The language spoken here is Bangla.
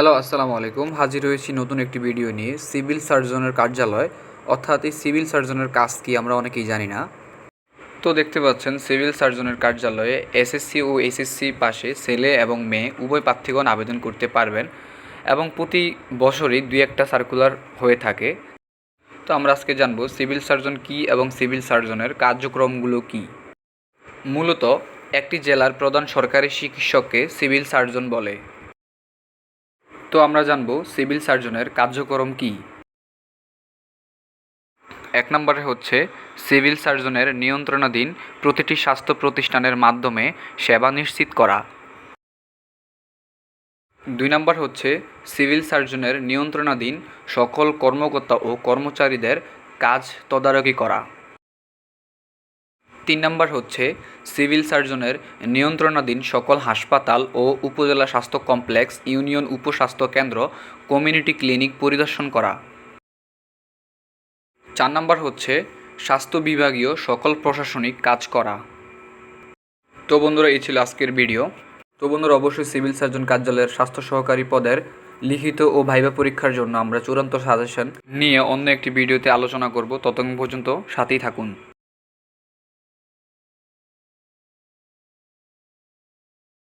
হ্যালো, আসসালামু আলাইকুম। হাজির হয়েছি নতুন একটি ভিডিও নিয়ে। সিভিল সার্জনের কার্যালয়, অর্থাৎ এই সিভিল সার্জনের কাজ কি আমরা অনেকেই জানি না। তো দেখতে পাচ্ছেন, সিভিল সার্জনের কার্যালয়ে এসএসসি ও এসএসসি পাশে ছেলে এবং মেয়ে উভয় প্রার্থীগণ আবেদন করতে পারবেন এবং প্রতি বছরই দুই একটা সার্কুলার হয়ে থাকে। তো আমরা আজকে জানব সিভিল সার্জন কি এবং সিভিল সার্জনের কার্যক্রমগুলো কি। মূলত একটি জেলার প্রধান সরকারি চিকিৎসককে সিভিল সার্জন বলে। তো আমরা জানব সিভিল সার্জনের কার্যক্রম কি। এক নম্বরে হচ্ছে, সিভিল সার্জনের নিয়ন্ত্রণাধীন প্রতিটি স্বাস্থ্য প্রতিষ্ঠানের মাধ্যমে সেবা নিশ্চিত করা। দুই নম্বর হচ্ছে, সিভিল সার্জনের নিয়ন্ত্রণাধীন সকল কর্মকর্তা ও কর্মচারীদের কাজ তদারকি করা। তিন নম্বর হচ্ছে সিভিল সার্জনের নিয়ন্ত্রণাধীন সকল হাসপাতাল ও উপজেলা স্বাস্থ্য কমপ্লেক্স, ইউনিয়ন উপস্বাস্থ্য কেন্দ্র, কমিউনিটি ক্লিনিক পরিদর্শন করা। চার নম্বর হচ্ছে স্বাস্থ্য বিভাগীয় সকল প্রশাসনিক কাজ করা। তো বন্ধুরা, এই ছিল আজকের ভিডিও। তো বন্ধুরা, অবশ্যই সিভিল সার্জন কার্যালয়ের স্বাস্থ্য সহকারী পদের লিখিত ও ভাইবা পরীক্ষার জন্য আমরা চূড়ান্ত সাজেশন নিয়ে অন্য একটি ভিডিওতে আলোচনা করব। ততক্ষণ পর্যন্ত সাথেই থাকুন।